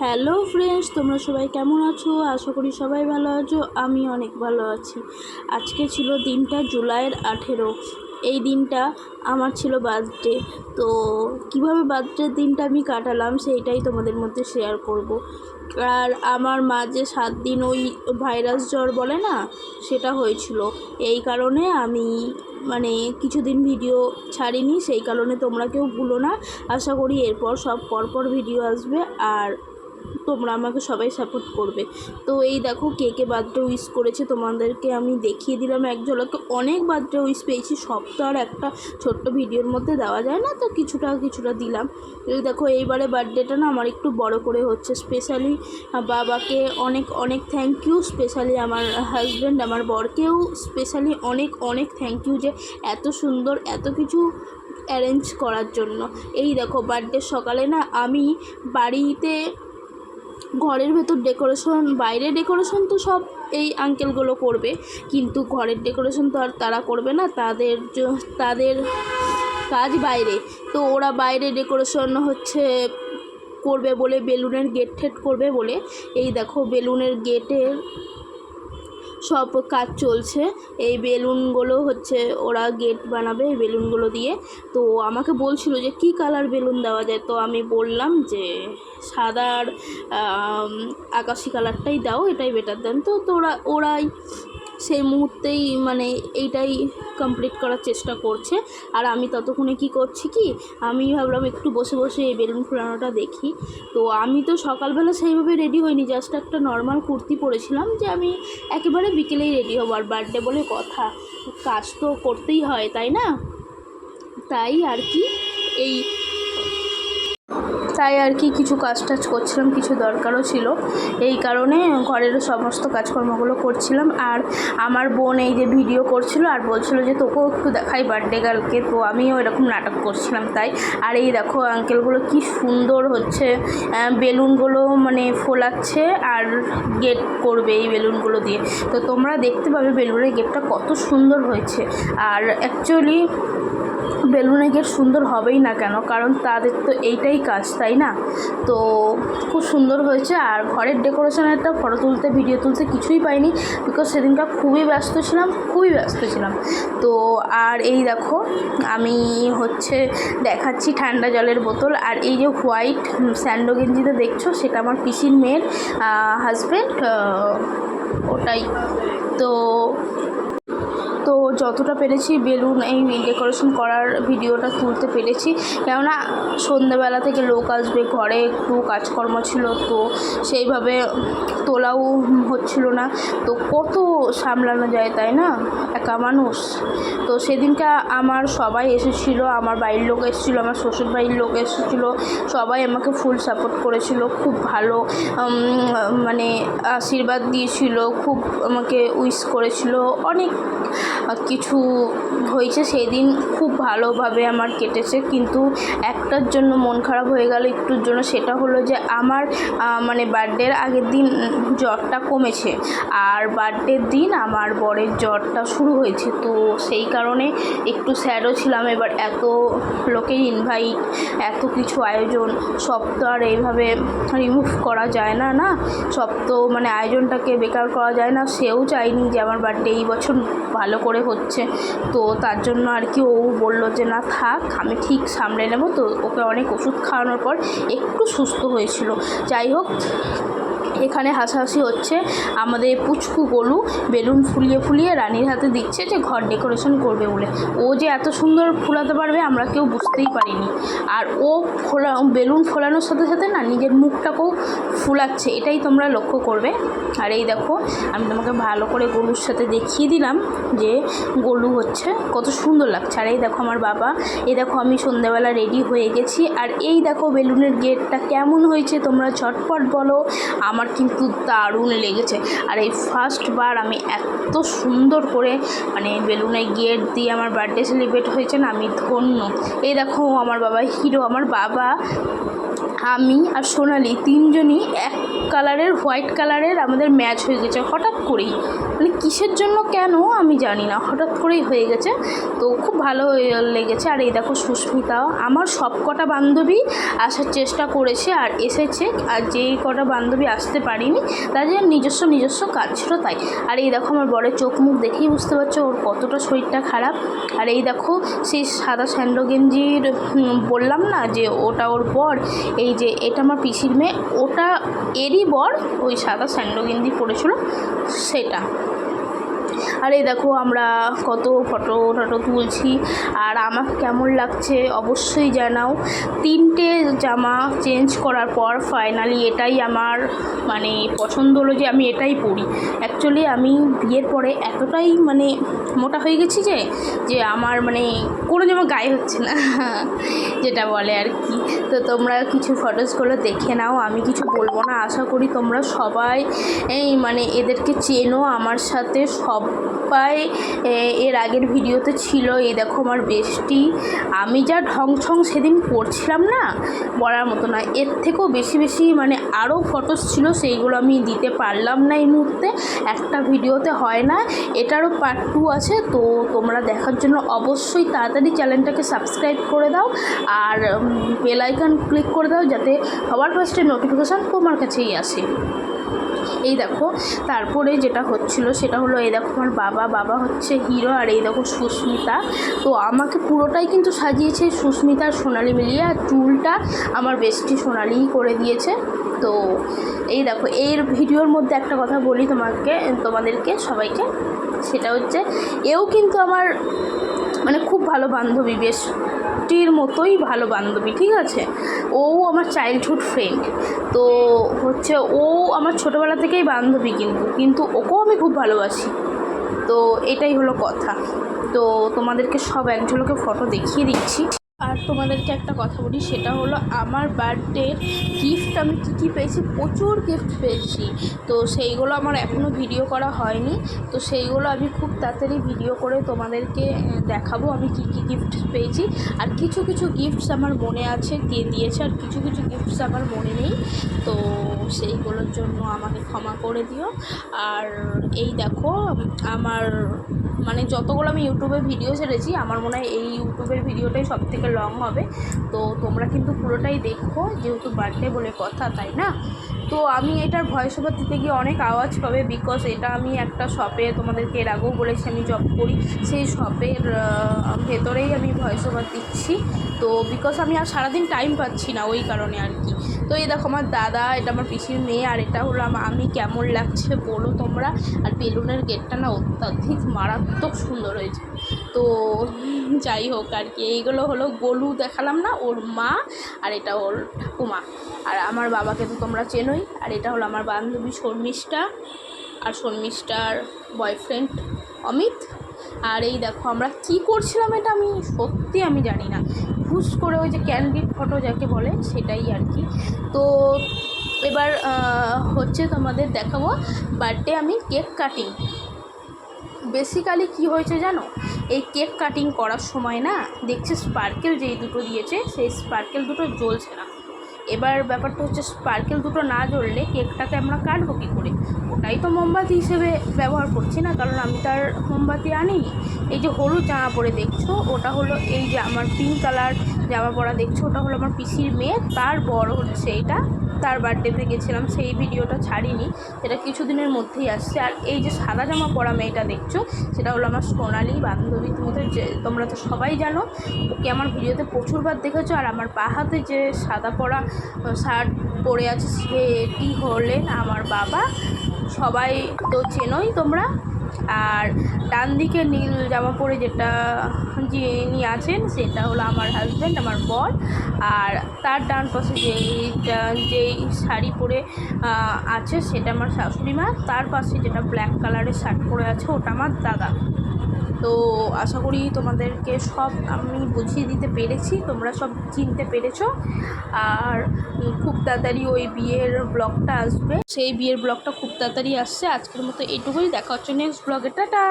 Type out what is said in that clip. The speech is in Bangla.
হ্যালো ফ্রেন্ডস, তোমরা সবাই কেমন আছো? আশা করি সবাই ভালো আছো, আমি অনেক ভালো আছি। আজকে ছিল দিনটা জুলাইয়ের আঠেরো। এই দিনটা আমার ছিল বার্থডে তো কীভাবে বার্থডের দিনটা আমি কাটালাম সেইটাই তোমাদের মধ্যে শেয়ার করব। আর আমার মা যে সাত দিন ওই ভাইরাস জ্বর বলে না, সেটা হয়েছিল। এই কারণে আমি মানে কিছুদিন ভিডিও ছাড়িনি, সেই কারণে তোমরা কেউ ভুলো না। আশা করি এরপর সব পরপর ভিডিও আসবে। আর তোমরা আমাকে সবাই সাপোর্ট করবে। তো এই দেখো কে কে বার্থডে উইশ করেছে, তোমাদেরকে আমি দেখিয়ে দিলাম এক ঝলকে। অনেক বার্থডে উইশ পেয়েছি, সব তো আর একটা ছোট্ট ভিডিওর মধ্যে দেওয়া যায় না, তো কিছুটা কিছুটা দিলাম। এই দেখো এইবারে বার্থডেটা না আমার একটু বড় করে হচ্ছে স্পেশালি বাবাকে অনেক অনেক থ্যাংক ইউ স্পেশালি আমার হাজব্যান্ড আমার বরকেও স্পেশালি অনেক অনেক থ্যাংক ইউ যে এত সুন্দর, এত কিছু অ্যারেঞ্জ করার জন্য। এই দেখো বার্থডে সকালে না আমি বাড়িতে ঘরের ভেতর ডেকোরেশন বাইরে ডেকোরেশন তো সব এই আঙ্কেলগুলো করবে। কিন্তু ঘরের ডেকোরেশন তো আর তারা করবে না, তাদের তাদের কাজ বাইরে। তো ওরা বাইরে ডেকোরেশন হচ্ছে করবে বলে, বেলুনের গেট ঠেট করবে বলে। এই দেখো, বেলুনের গেটের সব কাজ চলছে। এই বেলুনগুলো হচ্ছে ওরা গেট বানাবে এই বেলুনগুলো দিয়ে। তো আমাকে বলছিল যে, কি কালার বেলুন দেওয়া যায়? তো আমি বললাম যে সাদার আকাশি কালারটাই দাও, এটাই বেটার দেন। তো তো ওরা ওরাই সেই মুহূর্তেই মানে এইটাই কমপ্লিট করার চেষ্টা করছে। আর আমি ততক্ষণে কি করছি কি, আমি ভাবলাম একটু বসে বসে এই বেলুন ফুলানোটা দেখি। তো আমি তো সকালবেলা সেইভাবে রেডি হইনি জাস্ট একটা নর্মাল কুর্তি পরেছিলাম যে আমি একেবারে বিকেলেই রেডি হব। আর বার্থডে বলে কথা, কাজ তো করতেই হয়, তাই না? তাই আর কি, এই তাই আর কি কিছু কাজ টাজ করছিলাম, কিছু দরকারও ছিল। এই কারণে ঘরের সমস্ত কাজকর্মগুলো করছিলাম। আর আমার বোন এই যে ভিডিও করছিল আর বলছিল যে, তোকেও একটু দেখাই বার্থডে গার্লকে তো আমিও এরকম নাটক করছিলাম তাই। আর এই দেখো আঙ্কেলগুলো কি সুন্দর হচ্ছে বেলুনগুলো মানে ফোলাচ্ছে আর গেট করবে এই বেলুনগুলো দিয়ে। তো তোমরা দেখতে পাবে বেলুনের গেটটা কত সুন্দর হয়েছে। আর অ্যাকচুয়ালি বেলুনের গেট সুন্দর হবেই না কেন? কারণ তাদের তো এইটাই কাজ, তাই না? তো খুব সুন্দর হয়েছে আর ঘরের ডেকোরেশনের একটা ফটো তুলতে ভিডিও তুলতে কিছুই পাইনি বিকজ সেদিনটা খুবই ব্যস্ত ছিলাম, খুবই ব্যস্ত ছিলাম। তো আর এই দেখো, আমি হচ্ছে দেখাচ্ছি ঠান্ডা জলের বোতল আর এই যে হোয়াইট স্যান্ডো গেঞ্জিতে দেখছ, সেটা আমার পিসির মেয়ের হাজব্যান্ড ওটাই। তো তো যতটা পেরেছি বেলুন এই ডেকোরেশন করার ভিডিওটা তুলতে পেরেছি। কেননা সন্ধ্যেবেলা থেকে লোক আসবে, ঘরে একটু কাজকর্ম ছিল তো সেইভাবে তোলাও হচ্ছিল না। তো কত সামলানো যায় তাই না? একা মানুষ। তো সেদিনটা আমার সবাই এসেছিল, আমার বাড়ির লোক এসেছিল, আমার শ্বশুর বাড়ির লোক এসেছিল, সবাই আমাকে ফুল সাপোর্ট করেছিল, খুব ভালো মানে আশীর্বাদ দিয়েছিল, খুব আমাকে উইশ করেছিল, অনেক কিছু হয়েছে সেই দিন খুব ভালোভাবে আমার কেটেছে। কিন্তু একটার জন্য মন খারাপ হয়ে গেল, একটুর জন্য। সেটা হলো যে, আমার মানে বার্থডের আগের দিন জ্বরটা কমেছে। আর বার্থডের দিন আমার বরের জ্বরটা শুরু হয়েছে। তো সেই কারণে একটু স্যাডও ছিলাম। এবার এত লোকের ইনভাইট এত কিছু আয়োজন, সব তো আর এইভাবে রিমুভ করা যায় না না? সব তো মানে আয়োজনটাকে বেকার করা যায় না। সেও চায়নি যে, আমার বার্থডে এই বছর ভালো করে হচ্ছে। তো তার জন্য আর কি ও বলল যে, না থাক, আমি ঠিক সামলে নেব। তো ওকে অনেক ওষুধ খাওয়ানোর পর একটু সুস্থ হয়েছিল। যাই হোক এখানে হাসাহাসি হচ্ছে। আমাদের পুচকু গলু বেলুন ফুলিয়ে ফুলিয়ে রানীর হাতে দিচ্ছে যে ঘর ডেকোরেশন করবে বলে। ও যে এত সুন্দর ফুলাতে পারবে আমরা কেউ বুঝতেই পারিনি। আর ও ফোলা, বেলুন ফোলানোর সাথে সাথে না নিজের মুখটাকেও ফুলাচ্ছে, এটাই তোমরা লক্ষ্য করবে। আর এই দেখো, আমি তোমাকে ভালো করে গলুর সাথে দেখিয়ে দিলাম যে গলু হচ্ছে কত সুন্দর লাগছে। আর এই দেখো আমার বাবা, এই দেখো আমি সন্ধ্যাবেলা রেডি হয়ে গেছি। আর এই দেখো বেলুনের গেটটা কেমন হয়েছে তোমরা ঝটপট বলো। আমার কিন্তু দারুণ লেগেছে। আর এই ফার্স্টবার আমি এত সুন্দর করে মানে বেলুনে গেট দিয়ে আমার বার্থডে সেলিব্রেট হয়েছে না, আমি ধন্য। এই দেখো, আমার বাবা হিরো আমার বাবা। আমি আর সোনালি তিনজনই এক কালারের, হোয়াইট কালারের আমাদের ম্যাচ হয়ে গেছে। হঠাৎ করেই মানে কিসের জন্য কেন আমি জানি না। হঠাৎ করেই হয়ে গেছে। তো খুব ভালো লেগেছে। আর এই দেখো সুস্মিতা, আমার সব কটা বান্ধবী আসার চেষ্টা করেছে আর এসেছে। আর যেই কটা বান্ধবী আসতে পারিনি তাদের নিজস্ব নিজস্ব কাজ ছিল তাই। আর এই দেখো আমার বরের চোখ মুখ দেখেই বুঝতে পারছ, ওর কতটা শরীরটা খারাপ। আর এই দেখো, সেই সাদা স্যান্ডো গেঞ্জির বললাম না যে ওটা ওর বর, এই যে এটা আমার পিসির মেয়ে, ওটা এরই বর ওই সাদা স্যান্ডো গেঞ্জি পরেছিল, সেটা। আর এই দেখো আমরা কত ফটো টটো তুলছি, আর আমার কেমন লাগছে অবশ্যই জানাও। তিনটে জামা চেঞ্জ করার পর ফাইনালি এটাই আমার মানে পছন্দ হলো যে আমি এটাই পরি। অ্যাকচুয়ালি আমি বিয়ের পরে এতটাই মানে মোটা হয়ে গেছি যে যে আমার মানে কোনো জামা গায়ে হচ্ছে না, যেটা বলে আর কি। তো তোমরা কিছু ফটোসগুলো দেখে নাও, আমি কিছু বলব না। আশা করি তোমরা সবাই, এই মানে এদেরকে চেনো। আমার সাথে সবাই এর আগের ভিডিওতে ছিল। এই দেখো আমার বেস্টি আমি যা ঢং ছং সেদিন করছিলাম না, বলার মতো না। এর থেকেও বেশি বেশি মানে আরও ফটোস ছিল, সেইগুলো আমি দিতে পারলাম না এই মুহূর্তে। একটা ভিডিওতে হয় না। এটারও পার্ট টু আছে, তো তোমরা দেখার জন্য অবশ্যই তাড়াতাড়ি চ্যানেলটাকে সাবস্ক্রাইব করে দাও আর বেল আইকন ক্লিক করে দাও যাতে সবার ফার্স্টে নোটিফিকেশান তোমার কাছেই আসে। এই দেখো, তারপরে যেটা হচ্ছিল সেটা হলো, এই দেখো আমার বাবা বাবা হচ্ছে হিরো আর এই দেখো সুস্মিতা। তো আমাকে পুরোটাই কিন্তু সাজিয়েছে সুস্মিতা আর সোনালি মিলিয়ে আর চুলটা আমার বেস্টি সোনালিই করে দিয়েছে। তো এই দেখো, এর ভিডিওর মধ্যে একটা কথা বলি তোমাকে, তোমাদেরকে, সবাইকে। সেটা হচ্ছে, এও কিন্তু আমার মানে খুব ভালো বান্ধবী, বেশ টির মতোই ভালো বান্ধবী, ঠিক আছে? ও আমার চাইল্ডহুড ফ্রেন্ড তো হচ্ছে ও আমার ছোটোবেলা থেকেই বান্ধবী কিন্তু কিন্তু ওকেও আমি খুব ভালোবাসি। তো এটাই হলো কথা। তো তোমাদেরকে সব এক ঝলকে ফটো দেখিয়ে দিচ্ছি। আর তোমাদেরকে একটা কথা বলি, সেটা হলো আমার বার্থডে গিফট আমি কী কী পেয়েছি? প্রচুর গিফট পেয়েছি। তো সেইগুলো আমার এখনও ভিডিও করা হয়নি। তো সেইগুলো আমি খুব তাড়াতাড়ি ভিডিও করে তোমাদেরকে দেখাবো আমি কী কী গিফট পেয়েছি। আর কিছু কিছু গিফটস আমার মনে আছে কে দিয়েছে, আর কিছু কিছু গিফটস আমার মনে নেই। তো সেইগুলোর জন্য আমাকে ক্ষমা করে দিও। আর এই দেখো, আমার মানে যতগুলো আমি ইউটিউবে ভিডিও ছেড়েছি, আমার মনে হয় এই ইউটিউবের ভিডিওটাই সব থেকে লং হবে। তো তোমরা কিন্তু পুরোটাই দেখো, যেহেতু বার্থডে বলে কথা, তাই না? তো আমি এটার ভয়েস ওভার দিতে গিয়ে অনেক আওয়াজ পাবে বিকজ এটা আমি একটা শপে তোমাদেরকে এর আগেও বলেছি, আমি জব করি। সেই শপের ভেতরেই আমি ভয়েস ওভার দিচ্ছি। তো বিকজ আমি আর সারাদিন টাইম পাচ্ছি না ওই কারণে আর কি। তো এই দেখো আমার দাদা, এটা আমার পিসির মেয়ে, আর এটা হলো আমা- কেমন লাগছে বলো তোমরা? আর বেলুনের গেটটা না অত্যাধিক মারাত্মক সুন্দর হয়েছে। তো যাই হোক আর কি, এইগুলো হলো গোলু দেখালাম না, ওর মা আর এটা ওর ঠাকুমা। আর আমার বাবাকে তো তোমরা চেনোই, আর এটা হলো আমার বান্ধবী শর্মিষ্ঠা, আর শর্মিষ্ঠার বয়ফ্রেন্ড অমিত। আর এই দেখো, আমরা কি করছিলাম এটা আমি সত্যি আমি জানি না। হুস করে ওই যে ক্যান্ডিড ফটো যাকে বলে, সেটাই আর কি। তো এবার হচ্ছে তোমাদের দেখাবো বার্থডে আমি কেক কাটিং বেসিক্যালি কি হয়েছে জানো? এই কেক কাটিং করার সময় না, দেখছে স্পার্কেল যেই দুটো দিয়েছে, সেই স্পার্কেল দুটো জ্বলছে না। এবার ব্যাপারটা হচ্ছে স্পার্কেল দুটো না জ্বললে কেকটাকে আমরা কাটবো কী করে? ওটাই তো মোমবাতি হিসেবে ব্যবহার করছি না, কারণ আমি তার মোমবাতি আনিনি। এই যে হলুদ জামা পরে দেখছ, ওটা হলো এই যে আমার পিঙ্ক কালার জামা পরা দেখছ? ওটা হলো আমার পিসির মেয়ে, তার বড় হচ্ছে এটা। তার বার্থডেতে গেছিলাম, সেই ভিডিওটা ছাড়িনি সেটা কিছুদিনের মধ্যেই আসছে। আর এই যে সাদা জামা পরা মেয়েটা দেখছ, সেটা হলো আমার সোনালি বান্ধবী। তোমাদের যে, তোমরা তো সবাই জানো, ওকে আমার ভিডিওতে প্রচুরবার দেখেছ। আর আমার পা হাতে যে সাদা পরা শার্ট পরে আছে, সেটি হলেন আমার বাবা। সবাই তো চেনোই তোমরা। আর ডান দিকে নীল জামা পরে যেটা যিনি আছেন, সেটা হলো আমার হাজব্যান্ড আমার বর। আর তার ডান পাশে যেই যেই শাড়ি পরে আছে, সেটা আমার শাশুড়ি মা। তার পাশে যেটা ব্ল্যাক কালারের শার্ট পরে আছে, ওটা আমার দাদা। তো আশা করি তোমাদেরকে সব আমি বুঝিয়ে দিতে পেরেছি, তোমরা সব চিনতে পেরেছ। আর খুব তাড়াতাড়ি ওই বিয়ের ব্লগটা আসবে। সেই বিয়ের ব্লগটা খুব তাড়াতাড়ি আসছে। আজকের মতো এটুকুই। দেখা হচ্ছে নেক্সট ব্লগে টাটা!